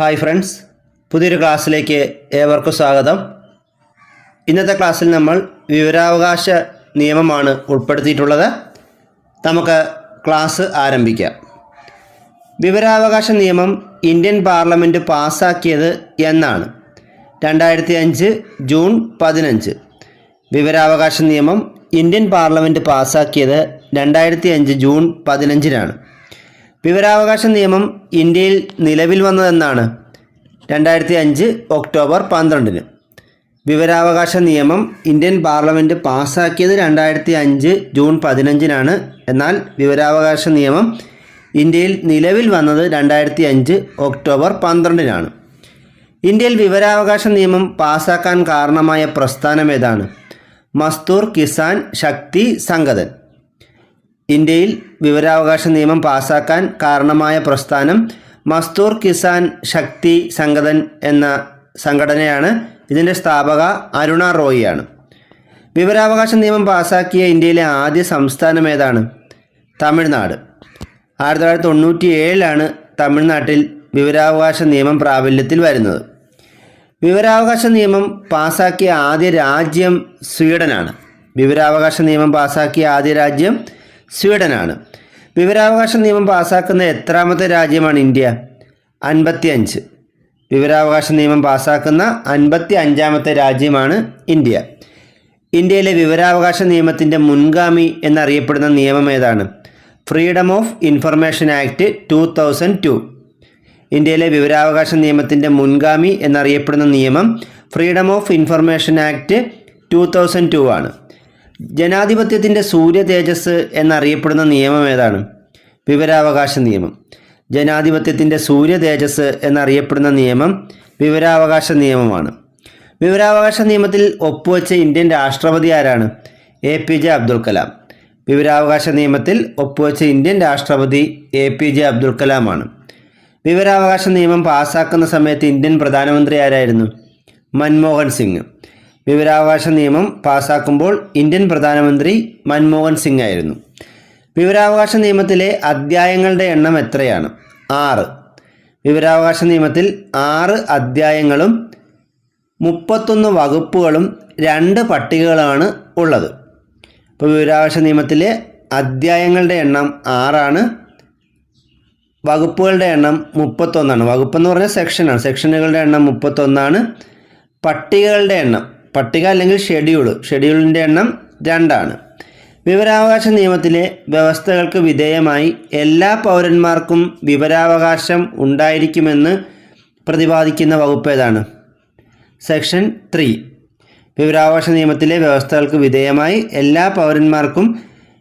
Hi friends പുതിയൊരു ക്ലാസ്സിലേക്ക് ഏവർക്കും സ്വാഗതം. ഇന്നത്തെ ക്ലാസ്സിൽ നമ്മൾ വിവരാവകാശ നിയമമാണ് ഉൾപ്പെടുത്തിയിട്ടുള്ളത്. നമുക്ക് ക്ലാസ് ആരംഭിക്കാം. വിവരാവകാശ നിയമം ഇന്ത്യൻ പാർലമെന്റ് പാസ്സാക്കിയത് എന്നാണ്. രണ്ടായിരത്തി അഞ്ച് ജൂൺ പതിനഞ്ച്. വിവരാവകാശ നിയമം ഇന്ത്യൻ പാർലമെന്റ് പാസ്സാക്കിയത് രണ്ടായിരത്തി അഞ്ച് ജൂൺ പതിനഞ്ചിനാണ്. വിവരാവകാശ നിയമം ഇന്ത്യയിൽ നിലവിൽ വന്നതെന്നാണ് രണ്ടായിരത്തി അഞ്ച് ഒക്ടോബർ പന്ത്രണ്ടിന്. വിവരാവകാശ നിയമം ഇന്ത്യൻ പാർലമെന്റ് പാസ്സാക്കിയത് രണ്ടായിരത്തി അഞ്ച് ജൂൺ പതിനഞ്ചിനാണ്. എന്നാൽ വിവരാവകാശ നിയമം ഇന്ത്യയിൽ നിലവിൽ വന്നത് രണ്ടായിരത്തി അഞ്ച് ഒക്ടോബർ പന്ത്രണ്ടിനാണ്. ഇന്ത്യയിൽ വിവരാവകാശ നിയമം പാസ്സാക്കാൻ കാരണമായ പ്രസ്ഥാനം ഏതാണ്? മസ്തൂർ കിസാൻ ശക്തി സംഗതൻ. ഇന്ത്യയിൽ വിവരാവകാശ നിയമം പാസാക്കാൻ കാരണമായ പ്രസ്ഥാനം മസ്തൂർ കിസാൻ ശക്തി സംഘടൻ എന്ന സംഘടനയാണ്. ഇതിന്റെ സ്ഥാപക അരുണ റോയിയാണ് വിവരാവകാശ നിയമം പാസാക്കിയ ഇന്ത്യയിലെ ആദ്യ സംസ്ഥാനം ഏതാണ്? തമിഴ്നാട്. ആയിരത്തി തൊള്ളായിരത്തി തൊണ്ണൂറ്റി ഏഴിലാണ് തമിഴ്നാട്ടിൽ വിവരാവകാശ നിയമം പ്രാബല്യത്തിൽ വരുന്നത്. വിവരാവകാശ നിയമം പാസാക്കിയ ആദ്യ രാജ്യം സ്വീഡനാണ്. വിവരാവകാശ നിയമം പാസാക്കിയ ആദ്യ രാജ്യം സ്വീഡനാണ്. വിവരാവകാശ നിയമം പാസാക്കുന്ന എത്രാമത്തെ രാജ്യമാണ് ഇന്ത്യ? അൻപത്തി അഞ്ച് വിവരാവകാശ നിയമം പാസാക്കുന്ന അൻപത്തി അഞ്ചാമത്തെ രാജ്യമാണ് ഇന്ത്യ. ഇന്ത്യയിലെ വിവരാവകാശ നിയമത്തിന്റെ മുൻഗാമി എന്നറിയപ്പെടുന്ന നിയമം ഏതാണ്? Freedom of information act two thousand two. ഇന്ത്യയിലെ വിവരാവകാശ നിയമത്തിന്റെ മുൻഗാമി എന്നറിയപ്പെടുന്ന നിയമം freedom of information act two thousand two ആണ്. ജനാധിപത്യത്തിന്റെ സൂര്യ തേജസ് എന്നറിയപ്പെടുന്ന നിയമം ഏതാണ്? വിവരാവകാശ നിയമം. ജനാധിപത്യത്തിന്റെ സൂര്യ തേജസ് എന്നറിയപ്പെടുന്ന നിയമം വിവരാവകാശ നിയമമാണ്. വിവരാവകാശ നിയമത്തിൽ ഒപ്പുവെച്ച ഇന്ത്യൻ രാഷ്ട്രപതി ആരാണ്? A P J Abdul Kalam. വിവരാവകാശ നിയമത്തിൽ ഒപ്പുവെച്ച ഇന്ത്യൻ രാഷ്ട്രപതി എ പി ജെ അബ്ദുൽ കലാമാണ്. വിവരാവകാശ നിയമം പാസാക്കുന്ന സമയത്ത് ഇന്ത്യൻ പ്രധാനമന്ത്രി ആരായിരുന്നു? മൻമോഹൻ സിംഗ്. വിവരാവകാശ നിയമം പാസാക്കുമ്പോൾ ഇന്ത്യൻ പ്രധാനമന്ത്രി മൻമോഹൻ സിംഗ് ആയിരുന്നു. വിവരാവകാശ നിയമത്തിലെ അധ്യായങ്ങളുടെ എണ്ണം എത്രയാണ്? ആറ്. വിവരാവകാശ നിയമത്തിൽ ആറ് അധ്യായങ്ങളും മുപ്പത്തൊന്ന് വകുപ്പുകളും രണ്ട് പട്ടികകളാണ് ഉള്ളത്. ഇപ്പോൾ വിവരാവകാശ നിയമത്തിലെ അധ്യായങ്ങളുടെ എണ്ണം ആറാണ് വകുപ്പുകളുടെ എണ്ണം മുപ്പത്തൊന്നാണ്. വകുപ്പെന്ന് പറഞ്ഞാൽ സെക്ഷനാണ്. സെക്ഷനുകളുടെ എണ്ണം മുപ്പത്തൊന്നാണ് പട്ടികകളുടെ എണ്ണം പട്ടിക അല്ലെങ്കിൽ ഷെഡ്യൂൾ ഷെഡ്യൂളിന്റെ എണ്ണം രണ്ടാണ്. വിവരാവകാശ നിയമത്തിലെ വ്യവസ്ഥകൾക്ക് വിധേയമായി എല്ലാ പൗരന്മാർക്കും വിവരാവകാശം ഉണ്ടായിരിക്കുമെന്ന് പ്രതിപാദിക്കുന്ന വകുപ്പ് ഏതാണ്? Section three. വിവരാവകാശ നിയമത്തിലെ വ്യവസ്ഥകൾക്ക് വിധേയമായി എല്ലാ പൗരന്മാർക്കും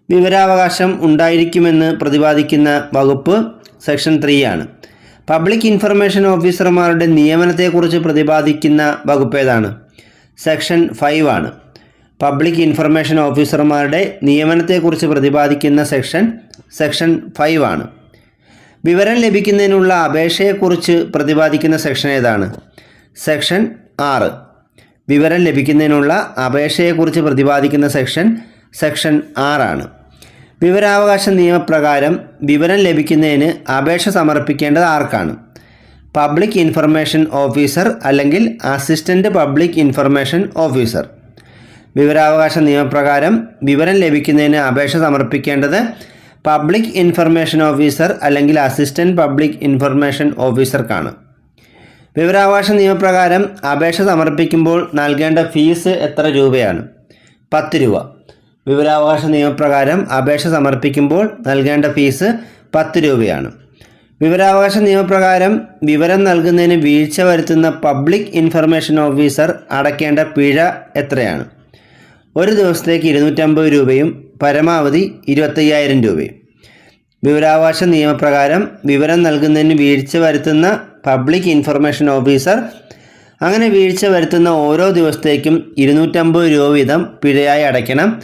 വിവരാവകാശം ഉണ്ടായിരിക്കുമെന്ന് പ്രതിപാദിക്കുന്ന വകുപ്പ് സെക്ഷൻ ത്രീ ആണ്. പബ്ലിക് ഇൻഫർമേഷൻ ഓഫീസർമാരുടെ നിയമനത്തെക്കുറിച്ച് പ്രതിപാദിക്കുന്ന വകുപ്പ് ഏതാണ്? സെക്ഷൻ ഫൈവ് ആണ്. പബ്ലിക് ഇൻഫർമേഷൻ ഓഫീസർമാരുടെ നിയമനത്തെക്കുറിച്ച് പ്രതിപാദിക്കുന്ന സെക്ഷൻ സെക്ഷൻ ഫൈവ് ആണ്. വിവരം ലഭിക്കുന്നതിനുള്ള അപേക്ഷയെക്കുറിച്ച് പ്രതിപാദിക്കുന്ന സെക്ഷൻ ഏതാണ്? സെക്ഷൻ ആറ്. വിവരം ലഭിക്കുന്നതിനുള്ള അപേക്ഷയെക്കുറിച്ച് പ്രതിപാദിക്കുന്ന സെക്ഷൻ സെക്ഷൻ ആറാണ്. വിവരാവകാശ നിയമപ്രകാരം വിവരം ലഭിക്കുന്നതിന് അപേക്ഷ സമർപ്പിക്കേണ്ടത് ആർക്കാണ്? പബ്ലിക് ഇൻഫർമേഷൻ ഓഫീസർ അല്ലെങ്കിൽ അസിസ്റ്റന്റ് പബ്ലിക് ഇൻഫർമേഷൻ ഓഫീസർ വിവരാവകാശ നിയമപ്രകാരം വിവരം ലഭിക്കുന്നതിന് അപേക്ഷ സമർപ്പിക്കേണ്ടത് പബ്ലിക് ഇൻഫർമേഷൻ ഓഫീസർ അല്ലെങ്കിൽ അസിസ്റ്റന്റ് പബ്ലിക് ഇൻഫർമേഷൻ ഓഫീസർക്കാണ് വിവരാവകാശ നിയമപ്രകാരം അപേക്ഷ സമർപ്പിക്കുമ്പോൾ നൽകേണ്ട ഫീസ് എത്ര രൂപയാണ്? പത്ത് രൂപ. വിവരാവകാശ നിയമപ്രകാരം അപേക്ഷ സമർപ്പിക്കുമ്പോൾ നൽകേണ്ട ഫീസ് പത്ത് രൂപയാണ്. വിവരാവകാശ നിയമപ്രകാരം വിവരം നൽകുന്നതിന് വീഴ്ച വരുത്തുന്ന പബ്ലിക് ഇൻഫർമേഷൻ ഓഫീസർ അടയ്ക്കേണ്ട പിഴ എത്രയാണ്? ഒരു ദിവസത്തേക്ക് ഇരുന്നൂറ്റമ്പത് രൂപയും പരമാവധി ഇരുപത്തയ്യായിരം രൂപയും. വിവരാവകാശ നിയമപ്രകാരം വിവരം നൽകുന്നതിന് വീഴ്ച വരുത്തുന്ന പബ്ലിക് ഇൻഫർമേഷൻ ഓഫീസർ അങ്ങനെ വീഴ്ച വരുത്തുന്ന ഓരോ ദിവസത്തേക്കും ഇരുന്നൂറ്റമ്പത് രൂപ വീതം പിഴയായി അടയ്ക്കണം.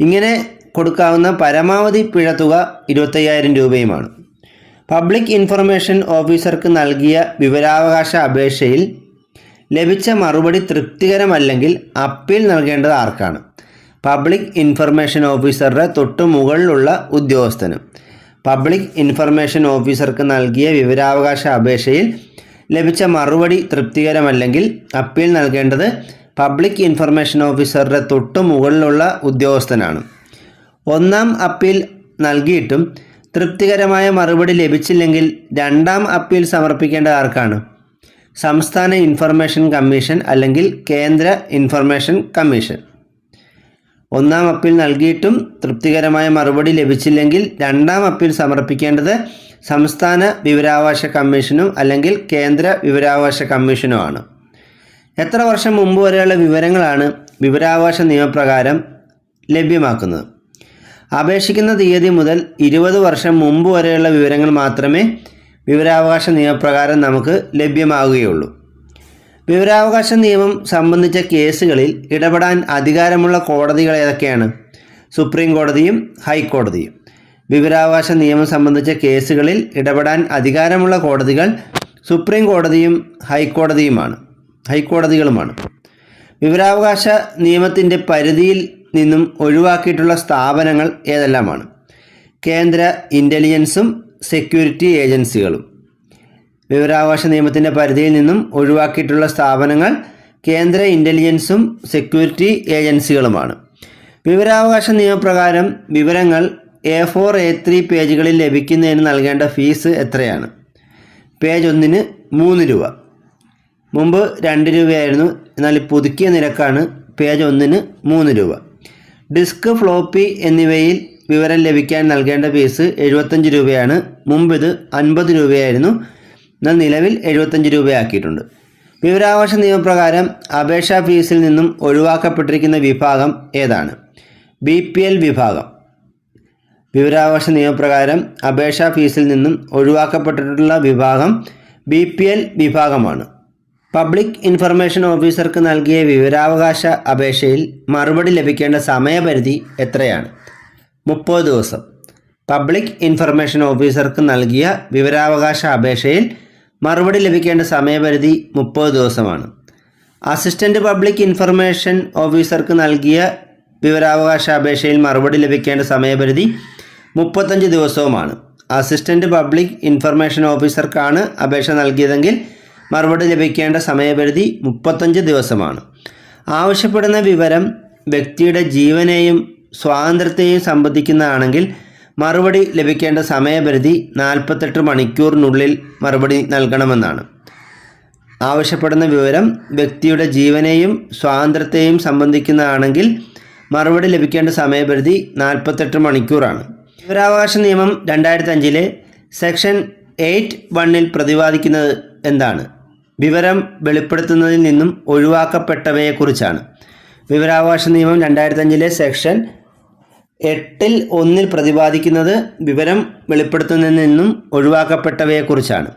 ഇങ്ങനെ കൊടുക്കാവുന്ന പരമാവധി പിഴ തുക ഇരുപത്തയ്യായിരം രൂപയുമാണ്. പബ്ലിക് ഇൻഫർമേഷൻ ഓഫീസർക്ക് നൽകിയ വിവരാവകാശ അപേക്ഷയിൽ ലഭിച്ച മറുപടി തൃപ്തികരമല്ലെങ്കിൽ അപ്പീൽ നൽകേണ്ടത് ആർക്കാണ്? പബ്ലിക് ഇൻഫർമേഷൻ ഓഫീസറുടെ തൊട്ടു മുകളിലുള്ള ഉദ്യോഗസ്ഥന്. പബ്ലിക് ഇൻഫർമേഷൻ ഓഫീസർക്ക് നൽകിയ വിവരാവകാശ അപേക്ഷയിൽ ലഭിച്ച മറുപടി തൃപ്തികരമല്ലെങ്കിൽ അപ്പീൽ നൽകേണ്ടത് പബ്ലിക് ഇൻഫർമേഷൻ ഓഫീസറുടെ തൊട്ടു മുകളിലുള്ള ഉദ്യോഗസ്ഥനാണ്. ഒന്നാം അപ്പീൽ നൽകിയിട്ടും തൃപ്തികരമായ മറുപടി ലഭിച്ചില്ലെങ്കിൽ രണ്ടാം അപ്പീൽ സമർപ്പിക്കേണ്ട ആർക്കാണ്? സംസ്ഥാന ഇൻഫർമേഷൻ കമ്മീഷൻ അല്ലെങ്കിൽ കേന്ദ്ര ഇൻഫർമേഷൻ കമ്മീഷൻ. ഒന്നാം അപ്പീൽ നൽകിയിട്ടും തൃപ്തികരമായ മറുപടി ലഭിച്ചില്ലെങ്കിൽ രണ്ടാം അപ്പീൽ സമർപ്പിക്കേണ്ടത് സംസ്ഥാന വിവരാവകാശ കമ്മീഷനും അല്ലെങ്കിൽ കേന്ദ്ര വിവരാവകാശ കമ്മീഷനുമാണ് എത്ര വർഷം മുമ്പ് വരെയുള്ള വിവരങ്ങളാണ് വിവരാവകാശ നിയമപ്രകാരം ലഭ്യമാക്കുന്നത്? അപേക്ഷിക്കുന്ന തീയതി മുതൽ ഇരുപത് വർഷം മുമ്പ് വരെയുള്ള വിവരങ്ങൾ മാത്രമേ വിവരാവകാശ നിയമപ്രകാരം നമുക്ക് ലഭ്യമാകുകയുള്ളൂ. വിവരാവകാശ നിയമം സംബന്ധിച്ച കേസുകളിൽ ഇടപെടാൻ അധികാരമുള്ള കോടതികൾ ഏതൊക്കെയാണ്? സുപ്രീം കോടതിയും ഹൈക്കോടതിയും. വിവരാവകാശ നിയമം സംബന്ധിച്ച കേസുകളിൽ ഇടപെടാൻ അധികാരമുള്ള കോടതികൾ സുപ്രീം കോടതിയും ഹൈക്കോടതിയുമാണ്. ഹൈക്കോടതികളുമാണ്. വിവരാവകാശ നിയമത്തിന്റെ പരിധിയിൽ നിന്നും ഒഴിവാക്കിയിട്ടുള്ള സ്ഥാപനങ്ങൾ ഏതെല്ലാമാണ്? കേന്ദ്ര ഇന്റലിജൻസും സെക്യൂരിറ്റി ഏജൻസികളും. വിവരാവകാശ നിയമത്തിന്റെ പരിധിയിൽ നിന്നും ഒഴിവാക്കിയിട്ടുള്ള സ്ഥാപനങ്ങൾ കേന്ദ്ര ഇന്റലിജൻസും സെക്യൂരിറ്റി ഏജൻസികളുമാണ്. വിവരാവകാശ നിയമപ്രകാരം വിവരങ്ങൾ എ ഫോർ എ ത്രീ പേജുകളിൽ ലഭിക്കുന്നതിന് നൽകേണ്ട ഫീസ് എത്രയാണ്? പേജ് ഒന്നിന് മൂന്ന് രൂപ. മുമ്പ് രണ്ട് രൂപയായിരുന്നു. എന്നാൽ പുതുക്കിയ നിരക്കാണ് പേജ് ഒന്നിന് മൂന്ന് രൂപ. ഡിസ്ക് ഫ്ലോപ്പി എന്നിവയിൽ വിവരം ലഭിക്കാൻ നൽകേണ്ട ഫീസ് എഴുപത്തഞ്ച് രൂപയാണ്. മുമ്പ് ഇത് അൻപത് രൂപയായിരുന്നു. എന്നാൽ നിലവിൽ എഴുപത്തഞ്ച് രൂപയാക്കിയിട്ടുണ്ട്. വിവരാവകാശ നിയമപ്രകാരം അപേക്ഷാ ഫീസിൽ നിന്നും ഒഴിവാക്കപ്പെട്ടിരിക്കുന്ന വിഭാഗം ഏതാണ്? ബി പി എൽ വിഭാഗം. വിവരാവകാശ നിയമപ്രകാരം അപേക്ഷാ ഫീസിൽ നിന്നും ഒഴിവാക്കപ്പെട്ടിട്ടുള്ള വിഭാഗം ബി പി എൽ വിഭാഗമാണ്. പബ്ലിക് ഇൻഫർമേഷൻ ഓഫീസർക്ക് നൽകിയ വിവരാവകാശ അപേക്ഷയിൽ മറുപടി ലഭിക്കേണ്ട സമയപരിധി എത്രയാണ്? മുപ്പത് ദിവസം. പബ്ലിക് ഇൻഫർമേഷൻ ഓഫീസർക്ക് നൽകിയ വിവരാവകാശ അപേക്ഷയിൽ മറുപടി ലഭിക്കേണ്ട സമയപരിധി മുപ്പത് ദിവസമാണ്. അസിസ്റ്റന്റ് പബ്ലിക് ഇൻഫർമേഷൻ ഓഫീസർക്ക് നൽകിയ വിവരാവകാശ അപേക്ഷയിൽ മറുപടി ലഭിക്കേണ്ട സമയപരിധി മുപ്പത്തഞ്ച് ദിവസവുമാണ്. അസിസ്റ്റന്റ് പബ്ലിക് ഇൻഫർമേഷൻ ഓഫീസർക്കാണ് അപേക്ഷ നൽകിയതെങ്കിൽ മറുപടി ലഭിക്കേണ്ട സമയപരിധി മുപ്പത്തഞ്ച് ദിവസമാണ്. ആവശ്യപ്പെടുന്ന വിവരം വ്യക്തിയുടെ ജീവനെയും സ്വാതന്ത്ര്യത്തെയും സംബന്ധിക്കുന്നതാണെങ്കിൽ മറുപടി ലഭിക്കേണ്ട സമയപരിധി നാൽപ്പത്തെട്ട് മണിക്കൂറിനുള്ളിൽ മറുപടി നൽകണമെന്നാണ്. ആവശ്യപ്പെടുന്ന വിവരം വ്യക്തിയുടെ ജീവനെയും സ്വാതന്ത്ര്യത്തെയും സംബന്ധിക്കുന്നതാണെങ്കിൽ മറുപടി ലഭിക്കേണ്ട സമയപരിധി നാൽപ്പത്തെട്ട് മണിക്കൂറാണ്. വിവരാവകാശ നിയമം രണ്ടായിരത്തി അഞ്ചിലെ സെക്ഷൻ എയ്റ്റ് വണ്ണിൽ പ്രതിപാദിക്കുന്നത് എന്താണ്? വിവരം വെളിപ്പെടുത്തുന്നതിൽ നിന്നും ഒഴിവാക്കപ്പെട്ടവയെക്കുറിച്ചാണ്. വിവരാവകാശ നിയമം രണ്ടായിരത്തി അഞ്ചിലെ സെക്ഷൻ എട്ടിൽ ഒന്നിൽ പ്രതിപാദിക്കുന്നത് വിവരം വെളിപ്പെടുത്തുന്നതിൽ നിന്നും ഒഴിവാക്കപ്പെട്ടവയെക്കുറിച്ചാണ്.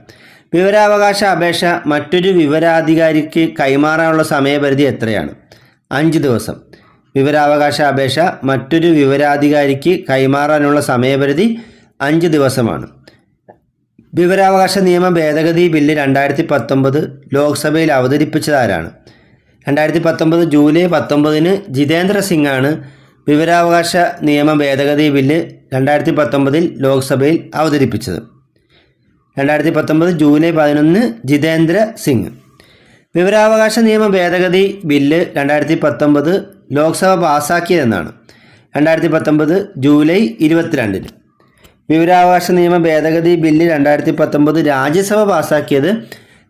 വിവരാവകാശ അപേക്ഷ മറ്റൊരു വിവരാധികാരിക്ക് കൈമാറാനുള്ള സമയപരിധി എത്രയാണ്? അഞ്ച് ദിവസം. വിവരാവകാശ അപേക്ഷ മറ്റൊരു വിവരാധികാരിക്ക് കൈമാറാനുള്ള സമയപരിധി അഞ്ച് ദിവസമാണ്. വിവരാവകാശ നിയമ ഭേദഗതി ബില്ല് രണ്ടായിരത്തി പത്തൊമ്പത് ലോക്സഭയിൽ അവതരിപ്പിച്ചതാരാണ്? രണ്ടായിരത്തി പത്തൊമ്പത് ജൂലൈ പത്തൊമ്പതിന് ജിതേന്ദ്ര സിംഗ് ആണ് വിവരാവകാശ നിയമ ഭേദഗതി ബില്ല് രണ്ടായിരത്തി പത്തൊമ്പതിൽ ലോക്സഭയിൽ അവതരിപ്പിച്ചത്. രണ്ടായിരത്തി പത്തൊമ്പത് ജൂലൈ പതിനൊന്ന് ജിതേന്ദ്ര സിംഗ്. വിവരാവകാശ നിയമ ഭേദഗതി ബില്ല് രണ്ടായിരത്തി പത്തൊമ്പത് ലോക്സഭ പാസാക്കിയതെന്നാണ്. രണ്ടായിരത്തി പത്തൊമ്പത് ജൂലൈ ഇരുപത്തിരണ്ടിന്. വിവരാവകാശ നിയമ ഭേദഗതി ബില്ല് രണ്ടായിരത്തി പത്തൊമ്പത് രാജ്യസഭ പാസാക്കിയത്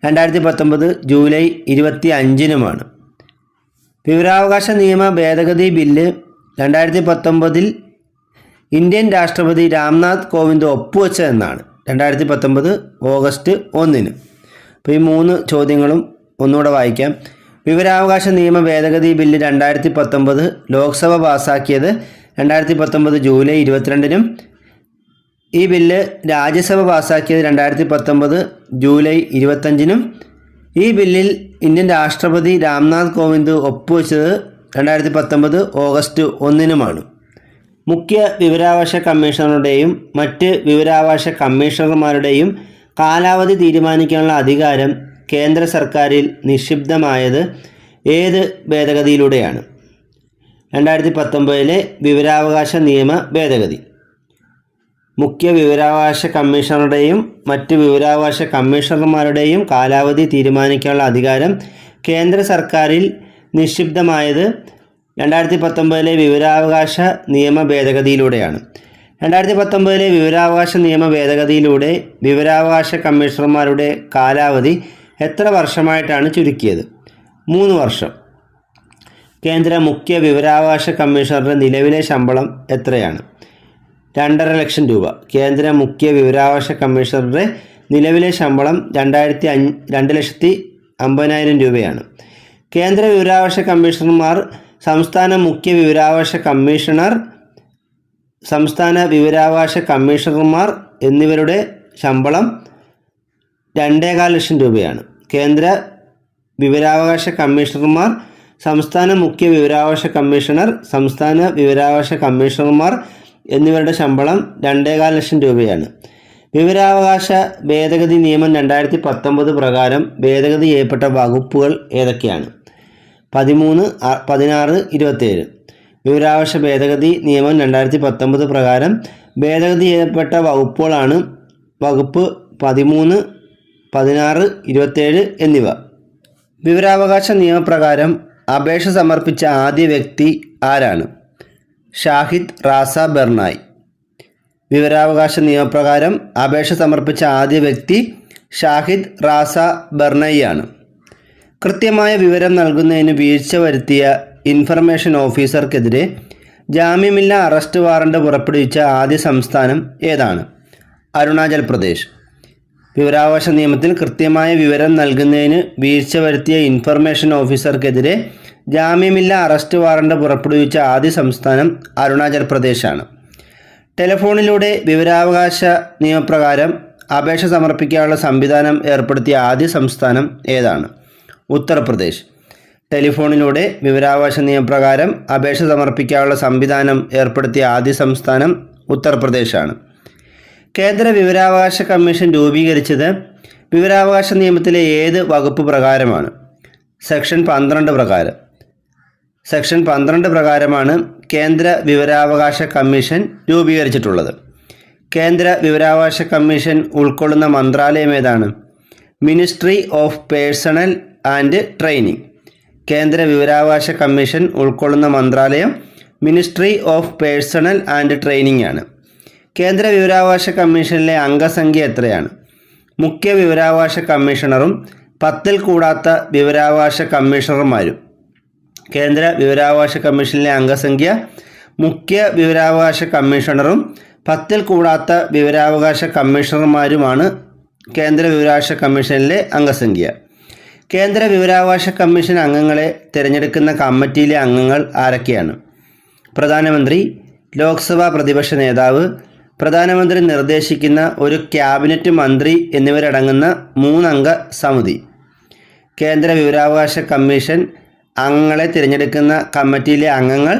രണ്ടായിരത്തി പത്തൊമ്പത് ജൂലൈ ഇരുപത്തി അഞ്ചിനുമാണ് വിവരാവകാശ നിയമ ഭേദഗതി ബില്ല് രണ്ടായിരത്തി പത്തൊമ്പതിൽ ഇന്ത്യൻ രാഷ്ട്രപതി രാംനാഥ് കോവിന്ദ് ഒപ്പുവെച്ചതെന്നാണ് രണ്ടായിരത്തി പത്തൊമ്പത് ഓഗസ്റ്റ് ഒന്നിന്. അപ്പോൾ ഈ മൂന്ന് ചോദ്യങ്ങളും ഒന്നുകൂടെ വായിക്കാം. വിവരാവകാശ നിയമ ഭേദഗതി ബില്ല് രണ്ടായിരത്തി പത്തൊമ്പത് ലോക്സഭ പാസാക്കിയത് രണ്ടായിരത്തി പത്തൊമ്പത് ജൂലൈ ഇരുപത്തിരണ്ടിനും ഈ ബില്ല് രാജ്യസഭ പാസാക്കിയത് രണ്ടായിരത്തി പത്തൊമ്പത് ജൂലൈ ഇരുപത്തഞ്ചിനും ഈ ബില്ലിൽ ഇന്ത്യൻ രാഷ്ട്രപതി രാംനാഥ് കോവിന്ദ് ഒപ്പുവെച്ചത് രണ്ടായിരത്തി പത്തൊമ്പത് ഓഗസ്റ്റ് ഒന്നിനുമാണ്. മുഖ്യ വിവരാവകാശ കമ്മീഷണറുടെയും മറ്റ് വിവരാവകാശ കമ്മീഷണർമാരുടെയും കാലാവധി തീരുമാനിക്കാനുള്ള അധികാരം കേന്ദ്ര സർക്കാരിൽ നിക്ഷിപ്തമായത് ഏത് ഭേദഗതിയിലൂടെയാണ്? രണ്ടായിരത്തി പത്തൊമ്പതിലെ വിവരാവകാശ നിയമ ഭേദഗതി. മുഖ്യ വിവരാവകാശ കമ്മീഷണറുടെയും മറ്റ് വിവരാവകാശ കമ്മീഷണർമാരുടെയും കാലാവധി തീരുമാനിക്കാനുള്ള അധികാരം കേന്ദ്ര സർക്കാരിൽ നിക്ഷിപ്തമായത് രണ്ടായിരത്തി പത്തൊമ്പതിലെ വിവരാവകാശ നിയമ ഭേദഗതിയിലൂടെയാണ്. രണ്ടായിരത്തി പത്തൊമ്പതിലെ വിവരാവകാശ നിയമ ഭേദഗതിയിലൂടെ വിവരാവകാശ കമ്മീഷണർമാരുടെ കാലാവധി എത്ര വർഷമായിട്ടാണ് ചുരുക്കിയത്? മൂന്ന് വർഷം. കേന്ദ്ര മുഖ്യ വിവരാവകാശ കമ്മീഷണറുടെ നിലവിലെ ശമ്പളം എത്രയാണ്? രണ്ടര ലക്ഷം രൂപ. കേന്ദ്ര മുഖ്യ വിവരാവകാശ കമ്മീഷണറുടെ നിലവിലെ ശമ്പളം രണ്ടായിരത്തി അഞ്ച് രണ്ട് ലക്ഷത്തി അമ്പതിനായിരം രൂപയാണ്. കേന്ദ്ര വിവരാവകാശ കമ്മീഷണർമാർ സംസ്ഥാന മുഖ്യ വിവരാവകാശ കമ്മീഷണർ സംസ്ഥാന വിവരാവകാശ കമ്മീഷണർമാർ എന്നിവരുടെ ശമ്പളം രണ്ടേകാൽ ലക്ഷം രൂപയാണ്. കേന്ദ്ര വിവരാവകാശ കമ്മീഷണർമാർ സംസ്ഥാന മുഖ്യ വിവരാവകാശ കമ്മീഷണർ സംസ്ഥാന വിവരാവകാശ കമ്മീഷണർമാർ എന്നിവരുടെ ശമ്പളം രണ്ടേകാൽ ലക്ഷം രൂപയാണ്. വിവരാവകാശ ഭേദഗതി നിയമം രണ്ടായിരത്തി പത്തൊമ്പത് പ്രകാരം ഭേദഗതി ചെയ്യപ്പെട്ട വകുപ്പുകൾ ഏതൊക്കെയാണ്? പതിമൂന്ന് പതിനാറ് ഇരുപത്തേഴ് വിവരാവകാശ ഭേദഗതി നിയമം രണ്ടായിരത്തി പത്തൊമ്പത് പ്രകാരം ഭേദഗതി ചെയ്യപ്പെട്ട വകുപ്പുകളാണ് വകുപ്പ് പതിമൂന്ന് പതിനാറ് ഇരുപത്തേഴ് എന്നിവ. വിവരാവകാശ നിയമപ്രകാരം അപേക്ഷ സമർപ്പിച്ച ആദ്യ വ്യക്തി ആരാണ്? ഷാഹിദ് റാസ ബെർണായ്. വിവരാവകാശ നിയമപ്രകാരം അപേക്ഷ സമർപ്പിച്ച ആദ്യ വ്യക്തി ഷാഹിദ് റാസ ബെർണയ്യാണ്. കൃത്യമായ വിവരം നൽകുന്നതിന് വീഴ്ച വരുത്തിയ ഇൻഫർമേഷൻ ഓഫീസർക്കെതിരെ ജാമ്യമില്ല അറസ്റ്റ് വാറണ്ട് പുറപ്പെടുവിച്ച ആദ്യ സംസ്ഥാനം ഏതാണ്? അരുണാചൽ പ്രദേശ്. വിവരാവകാശ നിയമത്തിൽ കൃത്യമായ വിവരം നൽകുന്നതിന് വീഴ്ച വരുത്തിയ ഇൻഫർമേഷൻ ഓഫീസർക്കെതിരെ ജാമ്യമില്ലാ അറസ്റ്റ് വാറണ്ട് പുറപ്പെടുവിച്ച ആദ്യ സംസ്ഥാനം അരുണാചൽ പ്രദേശാണ്. ടെലിഫോണിലൂടെ വിവരാവകാശ നിയമപ്രകാരം അപേക്ഷ സമർപ്പിക്കാനുള്ള സംവിധാനം ഏർപ്പെടുത്തിയ ആദ്യ സംസ്ഥാനം ഏതാണ്? ഉത്തർപ്രദേശ്. ടെലിഫോണിലൂടെ വിവരാവകാശ നിയമപ്രകാരം അപേക്ഷ സമർപ്പിക്കാനുള്ള സംവിധാനം ഏർപ്പെടുത്തിയ ആദ്യ സംസ്ഥാനം ഉത്തർപ്രദേശാണ്. കേന്ദ്ര വിവരാവകാശ കമ്മീഷൻ രൂപീകരിച്ചത് വിവരാവകാശ നിയമത്തിലെ ഏത് വകുപ്പ് പ്രകാരമാണ്? സെക്ഷൻ പന്ത്രണ്ട് പ്രകാരം. സെക്ഷൻ പന്ത്രണ്ട് പ്രകാരമാണ് കേന്ദ്ര വിവരാവകാശ കമ്മീഷൻ രൂപീകരിച്ചിട്ടുള്ളത്. കേന്ദ്ര വിവരാവകാശ കമ്മീഷൻ ഉൾക്കൊള്ളുന്ന മന്ത്രാലയം ഏതാണ്? Ministry of personnel and training. കേന്ദ്ര വിവരാവകാശ കമ്മീഷൻ ഉൾക്കൊള്ളുന്ന മന്ത്രാലയം ministry of personnel and training ആണ്. കേന്ദ്ര വിവരാവകാശ കമ്മീഷനിലെ അംഗസംഖ്യ എത്രയാണ്? മുഖ്യ വിവരാവകാശ കമ്മീഷണറും പത്തിൽ കൂടാത്ത വിവരാവകാശ കമ്മീഷണർമാരും. കേന്ദ്ര വിവരാവകാശ കമ്മീഷനിലെ അംഗസംഖ്യ മുഖ്യ വിവരാവകാശ കമ്മീഷണറും പത്തിൽ കൂടാത്ത വിവരാവകാശ കമ്മീഷണർമാരുമാണ് കേന്ദ്ര വിവരാവകാശ കമ്മീഷനിലെ അംഗസംഖ്യ. കേന്ദ്ര വിവരാവകാശ കമ്മീഷൻ അംഗങ്ങളെ തിരഞ്ഞെടുക്കുന്ന കമ്മിറ്റിയിലെ അംഗങ്ങൾ ആരൊക്കെയാണ്? പ്രധാനമന്ത്രി ലോക്സഭാ പ്രതിപക്ഷ നേതാവ് പ്രധാനമന്ത്രി നിർദ്ദേശിക്കുന്ന ഒരു ക്യാബിനറ്റ് മന്ത്രി എന്നിവരടങ്ങുന്ന മൂന്നംഗ സമിതി. കേന്ദ്ര വിവരാവകാശ കമ്മീഷൻ അംഗങ്ങളെ തിരഞ്ഞെടുക്കുന്ന കമ്മിറ്റിയിലെ അംഗങ്ങൾ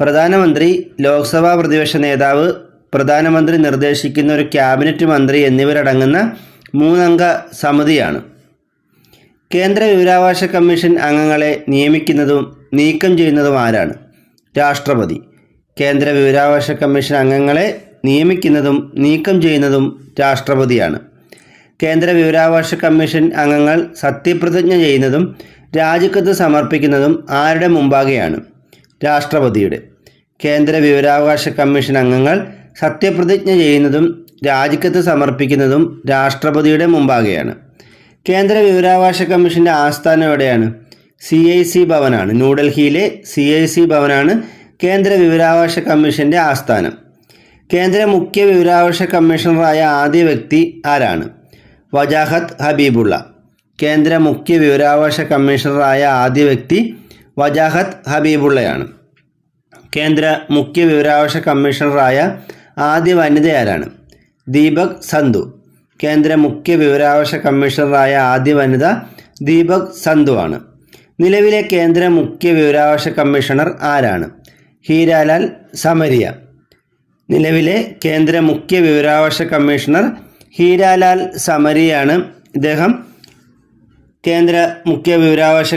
പ്രധാനമന്ത്രി ലോക്സഭാ പ്രതിപക്ഷ നേതാവ് പ്രധാനമന്ത്രി നിർദ്ദേശിക്കുന്ന ഒരു ക്യാബിനറ്റ് മന്ത്രി എന്നിവരടങ്ങുന്ന മൂന്നംഗ സമിതിയാണ്. കേന്ദ്ര വിവരാവകാശ കമ്മീഷൻ അംഗങ്ങളെ നിയമിക്കുന്നതും നീക്കം ചെയ്യുന്നതും ആരാണ്? രാഷ്ട്രപതി. കേന്ദ്ര വിവരാവകാശ കമ്മീഷൻ അംഗങ്ങളെ നിയമിക്കുന്നതും നീക്കം ചെയ്യുന്നതും രാഷ്ട്രപതിയാണ്. കേന്ദ്ര വിവരാവകാശ കമ്മീഷൻ അംഗങ്ങൾ സത്യപ്രതിജ്ഞ ചെയ്യുന്നതും രാജിക്കത്ത് സമർപ്പിക്കുന്നതും ആരുടെ മുമ്പാകെയാണ്? രാഷ്ട്രപതിയുടെ. കേന്ദ്ര വിവരാവകാശ കമ്മീഷൻ അംഗങ്ങൾ സത്യപ്രതിജ്ഞ ചെയ്യുന്നതും രാജിക്കത്ത് സമർപ്പിക്കുന്നതും രാഷ്ട്രപതിയുടെ മുമ്പാകെയാണ്. കേന്ദ്ര വിവരാവകാശ കമ്മീഷന്റെ ആസ്ഥാനം എവിടെയാണ്? സി ഐ സി ഭവനാണ്. ന്യൂഡൽഹിയിലെ സി ഐ സി ഭവനാണ് കേന്ദ്ര വിവരാവകാശ കമ്മീഷന്റെ ആസ്ഥാനം. കേന്ദ്ര മുഖ്യ വിവരാവകാശ കമ്മീഷണറായ ആദ്യ വ്യക്തി ആരാണ്? വജാഹത്ത് ഹബീബുള്ള. കേന്ദ്ര മുഖ്യ വിവരാവകാശ കമ്മീഷണറായ ആദ്യ വ്യക്തി വജാഹത്ത് ഹബീബുള്ളയാണ്. കേന്ദ്ര മുഖ്യ വിവരാവകാശ കമ്മീഷണറായ ആദ്യ വനിത ആരാണ്? ദീപക് സന്ധു കേന്ദ്ര മുഖ്യ വിവരാവകാശ കമ്മീഷണറായ ആദ്യ വനിത ദീപക് സന്ധു ആണ്. നിലവിലെ കേന്ദ്ര മുഖ്യ വിവരാവകാശ കമ്മീഷണർ ആരാണ്? ഹീരാലാൽ സമരിയ. നിലവിലെ കേന്ദ്ര മുഖ്യ വിവരാവകാശ കമ്മീഷണർ ഹീരാലാൽ സമരിയാണ്. ഇദ്ദേഹം കേന്ദ്ര മുഖ്യ വിവരാവകാശ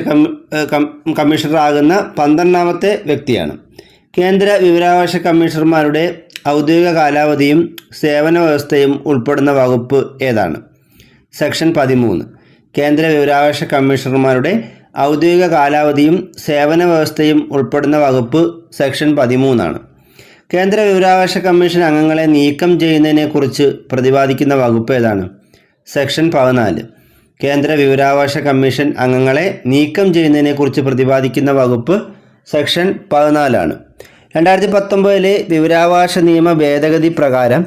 കമ്മീഷണറാകുന്ന പന്ത്രണ്ടാമത്തെ വ്യക്തിയാണ്. കേന്ദ്ര വിവരാവകാശ കമ്മീഷണർമാരുടെ ഔദ്യോഗിക കാലാവധിയും സേവന വ്യവസ്ഥയും ഉൾപ്പെടുന്ന വകുപ്പ് ഏതാണ്? സെക്ഷൻ പതിമൂന്ന്. കേന്ദ്ര വിവരാവകാശ കമ്മീഷണർമാരുടെ ഔദ്യോഗിക കാലാവധിയും സേവന വ്യവസ്ഥയും ഉൾപ്പെടുന്ന വകുപ്പ് സെക്ഷൻ പതിമൂന്നാണ്. കേന്ദ്ര വിവരാവകാശ കമ്മീഷൻ അംഗങ്ങളെ നീക്കം ചെയ്യുന്നതിനെക്കുറിച്ച് പ്രതിപാദിക്കുന്ന വകുപ്പ് ഏതാണ്? സെക്ഷൻ പതിനാല്. കേന്ദ്ര വിവരാവകാശ കമ്മീഷൻ അംഗങ്ങളെ നീക്കം ചെയ്യുന്നതിനെക്കുറിച്ച് പ്രതിപാദിക്കുന്ന വകുപ്പ് സെക്ഷൻ പതിനാലാണ്. രണ്ടായിരത്തി പത്തൊമ്പതിലെ വിവരാവകാശ നിയമ ഭേദഗതി പ്രകാരം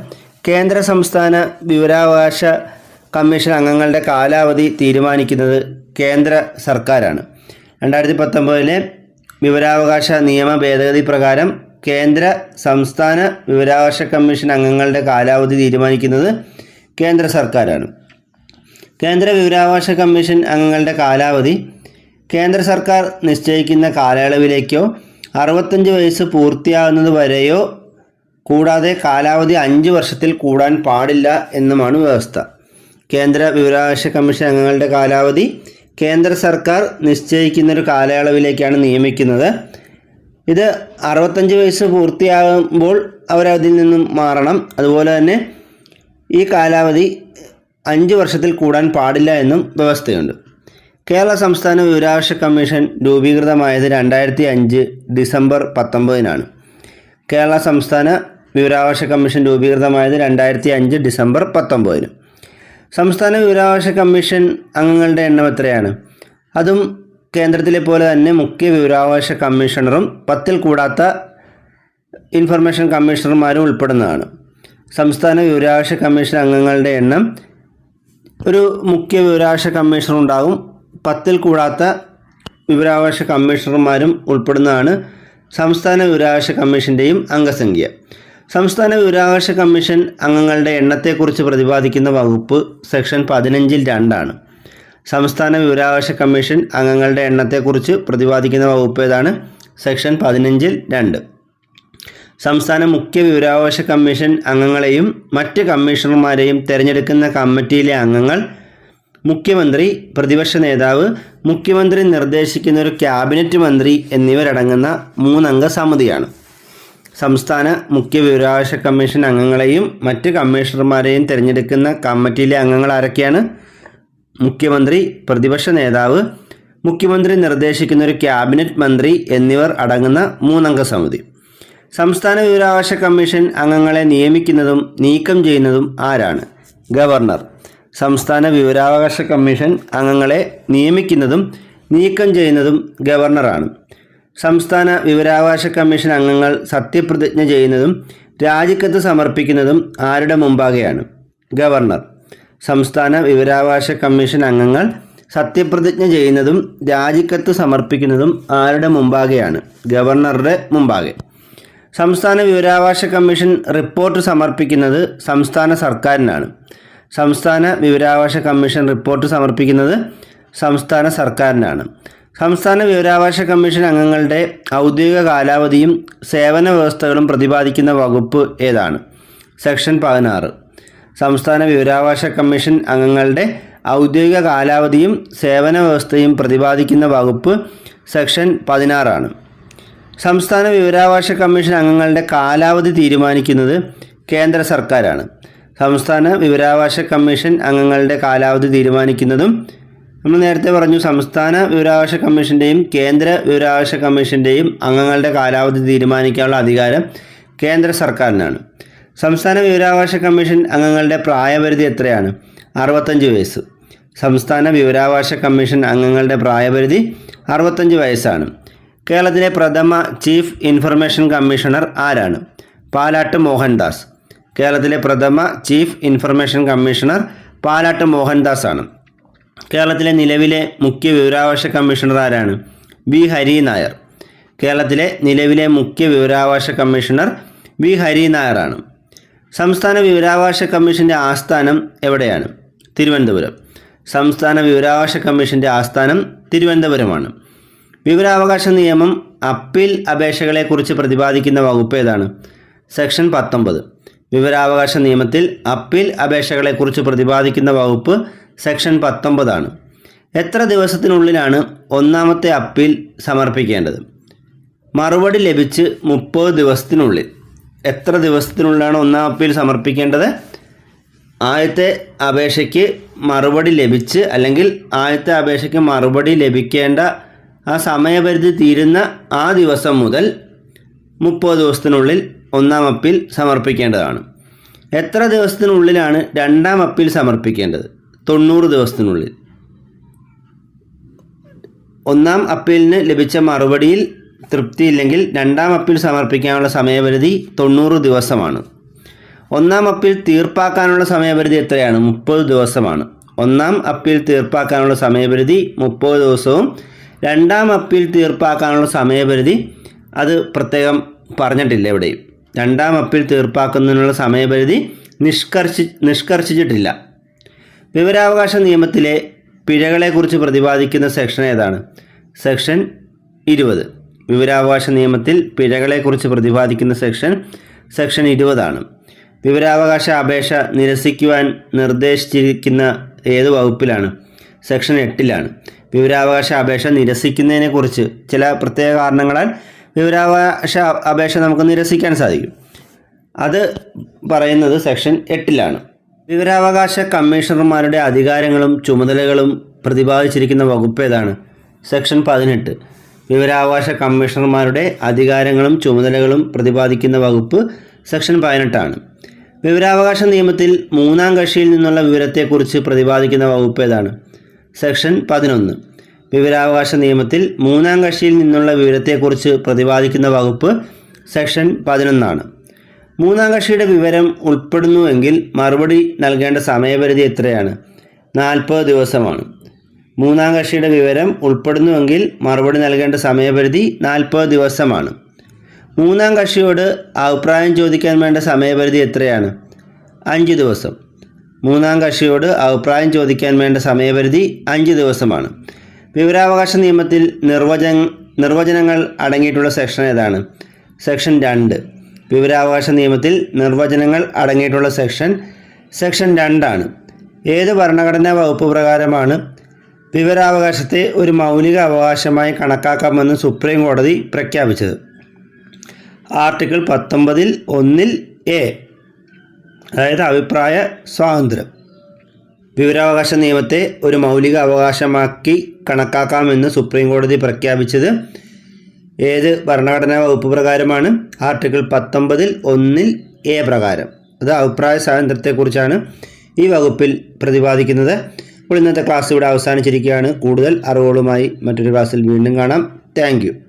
കേന്ദ്ര സംസ്ഥാന വിവരാവകാശ കമ്മീഷൻ അംഗങ്ങളുടെ കാലാവധി തീരുമാനിക്കുന്നത് കേന്ദ്ര സർക്കാരാണ്. രണ്ടായിരത്തി പത്തൊമ്പതിലെ വിവരാവകാശ നിയമ ഭേദഗതി പ്രകാരം കേന്ദ്ര സംസ്ഥാന വിവരാവകാശ കമ്മീഷൻ അംഗങ്ങളുടെ കാലാവധി തീരുമാനിക്കുന്നത് കേന്ദ്ര സർക്കാരാണ്. കേന്ദ്ര വിവരാവകാശ കമ്മീഷൻ അംഗങ്ങളുടെ കാലാവധി. കേന്ദ്ര സർക്കാർ നിശ്ചയിക്കുന്ന കാലയളവിലേക്കോ അറുപത്തഞ്ച് വയസ്സ് പൂർത്തിയാകുന്നത് വരെയോ കൂടാതെ കാലാവധി അഞ്ച് വർഷത്തിൽ കൂടാൻ പാടില്ല എന്നുമാണ് വ്യവസ്ഥ. കേന്ദ്ര വിവരാവകാശ കമ്മീഷൻ അംഗങ്ങളുടെ കാലാവധി കേന്ദ്ര സർക്കാർ നിശ്ചയിക്കുന്ന ഒരു കാലയളവിലേക്കാണ് നിയമിക്കുന്നത്. ഇത് അറുപത്തഞ്ച് വയസ്സ് പൂർത്തിയാകുമ്പോൾ അവരതിൽ നിന്നും മാറണം. അതുപോലെ തന്നെ ഈ കാലാവധി അഞ്ച് വർഷത്തിൽ കൂടാൻ പാടില്ല എന്നും വ്യവസ്ഥയുണ്ട്. കേരള സംസ്ഥാന വിവരാവകാശ കമ്മീഷൻ രൂപീകൃതമായത് രണ്ടായിരത്തി അഞ്ച് ഡിസംബർ പത്തൊമ്പതിനാണ്. കേരള സംസ്ഥാന വിവരാവകാശ കമ്മീഷൻ രൂപീകൃതമായത് രണ്ടായിരത്തി അഞ്ച് ഡിസംബർ പത്തൊമ്പതിന്. സംസ്ഥാന വിവരാവകാശ കമ്മീഷൻ അംഗങ്ങളുടെ എണ്ണം എത്രയാണ്? അതും കേന്ദ്രത്തിലെ പോലെ തന്നെ മുഖ്യ വിവരാവകാശ കമ്മീഷണറും പത്തിൽ കൂടാത്ത ഇൻഫർമേഷൻ കമ്മീഷണർമാരും ഉൾപ്പെടുന്നതാണ്. സംസ്ഥാന വിവരാവകാശ കമ്മീഷൻ അംഗങ്ങളുടെ എണ്ണം ഒരു മുഖ്യ വിവരാവകാശ കമ്മീഷണർ ഉണ്ടാകും പത്തിൽ കൂടാത്ത വിവരാവകാശ കമ്മീഷണർമാരും ഉൾപ്പെടുന്നതാണ് സംസ്ഥാന വിവരാവകാശ കമ്മീഷന്റെയും അംഗസംഖ്യ. സംസ്ഥാന വിവരാവകാശ കമ്മീഷൻ അംഗങ്ങളുടെ എണ്ണത്തെക്കുറിച്ച് പ്രതിപാദിക്കുന്ന വകുപ്പ് സെക്ഷൻ പതിനഞ്ചിൽ രണ്ടാണ്. സംസ്ഥാന വിവരാവകാശ കമ്മീഷൻ അംഗങ്ങളുടെ എണ്ണത്തെക്കുറിച്ച് പ്രതിപാദിക്കുന്ന വകുപ്പ് ഏതാണ്? സെക്ഷൻ പതിനഞ്ചിൽ രണ്ട്. സംസ്ഥാന മുഖ്യ വിവരാവകാശ കമ്മീഷൻ അംഗങ്ങളെയും മറ്റ് കമ്മീഷണർമാരെയും തെരഞ്ഞെടുക്കുന്ന കമ്മിറ്റിയിലെ അംഗങ്ങൾ മുഖ്യമന്ത്രി പ്രതിപക്ഷ നേതാവ് മുഖ്യമന്ത്രി നിർദ്ദേശിക്കുന്ന ഒരു ക്യാബിനറ്റ് മന്ത്രി എന്നിവരടങ്ങുന്ന മൂന്നംഗ സമിതിയാണ്. സംസ്ഥാന മുഖ്യ വിവരാവകാശ കമ്മീഷൻ അംഗങ്ങളെയും മറ്റ് കമ്മീഷണർമാരെയും തിരഞ്ഞെടുക്കുന്ന കമ്മിറ്റിയിലെ അംഗങ്ങൾ ആരൊക്കെയാണ്? മുഖ്യമന്ത്രി പ്രതിപക്ഷ നേതാവ് മുഖ്യമന്ത്രി നിർദ്ദേശിക്കുന്ന ഒരു ക്യാബിനറ്റ് മന്ത്രി എന്നിവർ അടങ്ങുന്ന മൂന്നംഗ സമിതി. സംസ്ഥാന വിവരാവകാശ കമ്മീഷൻ അംഗങ്ങളെ നിയമിക്കുന്നതും നീക്കം ചെയ്യുന്നതും ആരാണ്? ഗവർണർ. സംസ്ഥാന വിവരാവകാശ കമ്മീഷൻ അംഗങ്ങളെ നിയമിക്കുന്നതും നീക്കം ചെയ്യുന്നതും ഗവർണറാണ്. സംസ്ഥാന വിവരാവകാശ കമ്മീഷൻ അംഗങ്ങൾ സത്യപ്രതിജ്ഞ ചെയ്യുന്നതും രാജിക്കത്ത് സമർപ്പിക്കുന്നതും ആരുടെ മുമ്പാകെയാണ്? ഗവർണർ. സംസ്ഥാന വിവരാവകാശ കമ്മീഷൻ അംഗങ്ങൾ സത്യപ്രതിജ്ഞ ചെയ്യുന്നതും രാജിക്കത്ത് സമർപ്പിക്കുന്നതും ആരുടെ മുമ്പാകെയാണ്? ഗവർണറുടെ മുമ്പാകെ. സംസ്ഥാന വിവരാവകാശ കമ്മീഷൻ റിപ്പോർട്ട് സമർപ്പിക്കുന്നത് സംസ്ഥാന സർക്കാരിനാണ്. സംസ്ഥാന വിവരാവകാശ കമ്മീഷൻ റിപ്പോർട്ട് സമർപ്പിക്കുന്നത് സംസ്ഥാന സർക്കാരിനാണ്. സംസ്ഥാന വിവരാവകാശ കമ്മീഷൻ അംഗങ്ങളുടെ ഔദ്യോഗിക കാലാവധിയും സേവന വ്യവസ്ഥകളും പ്രതിപാദിക്കുന്ന വകുപ്പ് ഏതാണ്? സെക്ഷൻ പതിനാറ്. സംസ്ഥാന വിവരാവകാശ കമ്മീഷൻ അംഗങ്ങളുടെ ഔദ്യോഗിക കാലാവധിയും സേവന വ്യവസ്ഥയും പ്രതിപാദിക്കുന്ന വകുപ്പ് സെക്ഷൻ പതിനാറാണ്. സംസ്ഥാന വിവരാവകാശ കമ്മീഷൻ അംഗങ്ങളുടെ കാലാവധി തീരുമാനിക്കുന്നത് കേന്ദ്ര സർക്കാരാണ്. സംസ്ഥാന വിവരാവകാശ കമ്മീഷൻ അംഗങ്ങളുടെ കാലാവധി തീരുമാനിക്കുന്നതും നമ്മൾ നേരത്തെ പറഞ്ഞു സംസ്ഥാന വിവരാവകാശ കമ്മീഷന്റെയും കേന്ദ്ര വിവരാവകാശ കമ്മീഷന്റെയും അംഗങ്ങളുടെ കാലാവധി തീരുമാനിക്കാനുള്ള അധികാരം കേന്ദ്ര സർക്കാരിനാണ്. സംസ്ഥാന വിവരാവകാശ കമ്മീഷൻ അംഗങ്ങളുടെ പ്രായപരിധി എത്രയാണ്? അറുപത്തഞ്ച് വയസ്സ്. സംസ്ഥാന വിവരാവകാശ കമ്മീഷൻ അംഗങ്ങളുടെ പ്രായപരിധി അറുപത്തഞ്ച് വയസ്സാണ്. കേരളത്തിലെ പ്രഥമ ചീഫ് ഇൻഫർമേഷൻ കമ്മീഷണർ ആരാണ്? പാലാട്ട് മോഹൻദാസ്. കേരളത്തിലെ പ്രഥമ chief information commissioner Palat Mohandas ആണ് കേരളത്തിലെ നിലവിലെ മുഖ്യ വിവരാവകാശ കമ്മീഷണർ ആരാണ്? വി. ഹരി നായർ. കേരളത്തിലെ നിലവിലെ മുഖ്യ വിവരാവകാശ കമ്മീഷണർ വി. ഹരി നായറാണ് സംസ്ഥാന വിവരാവകാശ കമ്മീഷന്റെ ആസ്ഥാനം എവിടെയാണ്? തിരുവനന്തപുരം. സംസ്ഥാന വിവരാവകാശ കമ്മീഷന്റെ ആസ്ഥാനം തിരുവനന്തപുരമാണ്. വിവരാവകാശ നിയമം അപ്പീൽ അപേക്ഷകളെക്കുറിച്ച് പ്രതിപാദിക്കുന്ന വകുപ്പ് ഏതാണ്? സെക്ഷൻ പത്തൊമ്പത്. വിവരാവകാശ നിയമത്തിൽ അപ്പീൽ അപേക്ഷകളെക്കുറിച്ച് പ്രതിപാദിക്കുന്ന വകുപ്പ് സെക്ഷൻ പത്തൊമ്പതാണ്. എത്ര ദിവസത്തിനുള്ളിലാണ് ഒന്നാമത്തെ അപ്പീൽ സമർപ്പിക്കേണ്ടത്? മറുപടി ലഭിച്ച് മുപ്പത് ദിവസത്തിനുള്ളിൽ. എത്ര ദിവസത്തിനുള്ളിലാണ് ഒന്നാം അപ്പീൽ സമർപ്പിക്കേണ്ടത്? ആദ്യത്തെ അപേക്ഷയ്ക്ക് മറുപടി ലഭിച്ച് അല്ലെങ്കിൽ ആദ്യത്തെ അപേക്ഷയ്ക്ക് മറുപടി ലഭിക്കേണ്ട ആ സമയപരിധി തീരുന്ന ആ ദിവസം മുതൽ മുപ്പത് ദിവസത്തിനുള്ളിൽ ഒന്നാം അപ്പീൽ സമർപ്പിക്കേണ്ടതാണ്. എത്ര ദിവസത്തിനുള്ളിലാണ് രണ്ടാം അപ്പീൽ സമർപ്പിക്കേണ്ടത്? തൊണ്ണൂറ് ദിവസത്തിനുള്ളിൽ. ഒന്നാം അപ്പീലിന് ലഭിച്ച മറുപടിയിൽ തൃപ്തിയില്ലെങ്കിൽ രണ്ടാം അപ്പീൽ സമർപ്പിക്കാനുള്ള സമയപരിധി തൊണ്ണൂറ് ദിവസമാണ്. ഒന്നാം അപ്പീൽ തീർപ്പാക്കാനുള്ള സമയപരിധി എത്രയാണ്? മുപ്പത് ദിവസമാണ്. ഒന്നാം അപ്പീൽ തീർപ്പാക്കാനുള്ള സമയപരിധി മുപ്പത് ദിവസവും രണ്ടാം അപ്പീൽ തീർപ്പാക്കാനുള്ള സമയപരിധി അത് പ്രത്യേകം പറഞ്ഞിട്ടില്ല എവിടെയും. രണ്ടാം അപ്പീൽ തീർപ്പാക്കുന്നതിനുള്ള സമയപരിധി നിഷ്കർഷി നിഷ്കർഷിച്ചിട്ടില്ല. വിവരാവകാശ നിയമത്തിലെ പിഴകളെക്കുറിച്ച് പ്രതിപാദിക്കുന്ന സെക്ഷൻ ഏതാണ്? സെക്ഷൻ ഇരുപത്. വിവരാവകാശ നിയമത്തിൽ പിഴകളെക്കുറിച്ച് പ്രതിപാദിക്കുന്ന സെക്ഷൻ സെക്ഷൻ ഇരുപതാണ്. വിവരാവകാശ അപേക്ഷ നിരസിക്കുവാൻ നിർദ്ദേശിച്ചിരിക്കുന്ന ഏത് വകുപ്പിലാണ്? സെക്ഷൻ എട്ടിലാണ്. വിവരാവകാശ അപേക്ഷ നിരസിക്കുന്നതിനെക്കുറിച്ച് ചില പ്രത്യേക കാരണങ്ങളാൽ വിവരാവകാശ അപേക്ഷ നമുക്ക് നിരസിക്കാൻ സാധിക്കും. അത് പറയുന്നത് സെക്ഷൻ എട്ടിലാണ്. വിവരാവകാശ കമ്മീഷണർമാരുടെ അധികാരങ്ങളും ചുമതലകളും പ്രതിപാദിച്ചിരിക്കുന്ന വകുപ്പ് ഏതാണ്? സെക്ഷൻ പതിനെട്ട്. വിവരാവകാശ കമ്മീഷണർമാരുടെ അധികാരങ്ങളും ചുമതലകളും പ്രതിപാദിക്കുന്ന വകുപ്പ് സെക്ഷൻ പതിനെട്ടാണ്. വിവരാവകാശ നിയമത്തിൽ മൂന്നാം കക്ഷിയിൽ നിന്നുള്ള വിവരത്തെക്കുറിച്ച് പ്രതിപാദിക്കുന്ന വകുപ്പ് ഏതാണ്? സെക്ഷൻ പതിനൊന്ന്. വിവരാവകാശ നിയമത്തിൽ മൂന്നാം കക്ഷിയിൽ നിന്നുള്ള വിവരത്തെക്കുറിച്ച് പ്രതിപാദിക്കുന്ന വകുപ്പ് സെക്ഷൻ പതിനൊന്നാണ്. മൂന്നാം കക്ഷിയുടെ വിവരം ഉൾപ്പെടുന്നുവെങ്കിൽ മറുപടി നൽകേണ്ട സമയപരിധി എത്രയാണ്? നാൽപ്പത് ദിവസമാണ്. മൂന്നാം കക്ഷിയുടെ വിവരം ഉൾപ്പെടുന്നുവെങ്കിൽ മറുപടി നൽകേണ്ട സമയപരിധി നാൽപ്പത് ദിവസമാണ്. മൂന്നാം കക്ഷിയോട് അഭിപ്രായം ചോദിക്കാൻ വേണ്ട സമയപരിധി എത്രയാണ്? അഞ്ച് ദിവസം. മൂന്നാം കക്ഷിയോട് അഭിപ്രായം ചോദിക്കാൻ വേണ്ട സമയപരിധി അഞ്ച് ദിവസമാണ്. വിവരാവകാശ നിയമത്തിൽ നിർവചന നിർവചനങ്ങൾ അടങ്ങിയിട്ടുള്ള സെക്ഷൻ ഏതാണ്? സെക്ഷൻ രണ്ട്. വിവരാവകാശ നിയമത്തിൽ നിർവചനങ്ങൾ അടങ്ങിയിട്ടുള്ള സെക്ഷൻ സെക്ഷൻ രണ്ടാണ്. ഏത് ഭരണഘടനാ വകുപ്പ് പ്രകാരമാണ് വിവരാവകാശത്തെ ഒരു മൗലിക അവകാശമായി കണക്കാക്കാമെന്ന് സുപ്രീം കോടതി പ്രഖ്യാപിച്ചത്? ആർട്ടിക്കിൾ പത്തൊമ്പതിൽ ഒന്നിൽ എ. അതായത് അഭിപ്രായ സ്വാതന്ത്ര്യം. വിവരാവകാശ നിയമത്തെ ഒരു മൗലിക അവകാശമാക്കി കണക്കാക്കാമെന്ന് സുപ്രീം കോടതി പ്രഖ്യാപിച്ചത് ഏത് ഭരണഘടനാ വകുപ്പ് പ്രകാരമാണ്? ആർട്ടിക്കിൾ പത്തൊമ്പതിൽ ഒന്നിൽ എ പ്രകാരം. അത് അഭിപ്രായ സ്വാതന്ത്ര്യത്തെക്കുറിച്ചാണ് ഈ വകുപ്പിൽ പ്രതിപാദിക്കുന്നത്. അപ്പോൾ ഇന്നത്തെ ക്ലാസ് ഇവിടെ അവസാനിച്ചിരിക്കുകയാണ്. കൂടുതൽ അറിവുകളുമായി മറ്റൊരു ക്ലാസ്സിൽ വീണ്ടും കാണാം. താങ്ക്